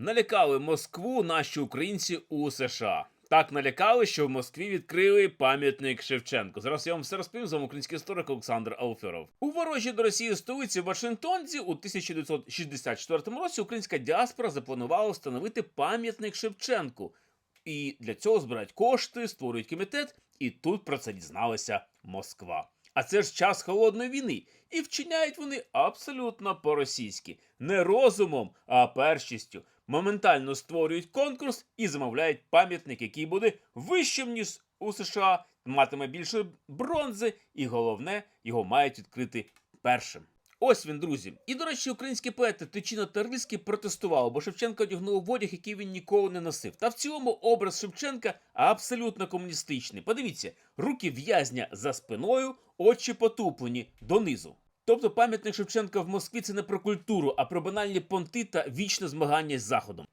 Налякали Москву наші українці у США. Так налякали, що в Москві відкрили пам'ятник Шевченку. Зараз я вам все розповім з вами український історик Олександр Алферов. У ворожій до Росії столиці Вашингтонці у 1964 році українська діаспора запланувала встановити пам'ятник Шевченку. І для цього збирають кошти, створюють комітет, і тут про це дізналася Москва. А це ж час холодної війни, і вчиняють вони абсолютно по-російськи, не розумом, а першістю. Моментально створюють конкурс і замовляють пам'ятник, який буде вищим ніж у США, матиме більше бронзи, і головне, його мають відкрити першим. Ось він, друзі. І, до речі, українські поети Тичино та Рильський протестували, бо Шевченко одягнув одяг, який він ніколи не носив. Та в цілому образ Шевченка абсолютно комуністичний. Подивіться, руки в'язня за спиною, очі потуплені донизу. Тобто пам'ятник Шевченка в Москві це не про культуру, а про банальні понти та вічне змагання з заходом.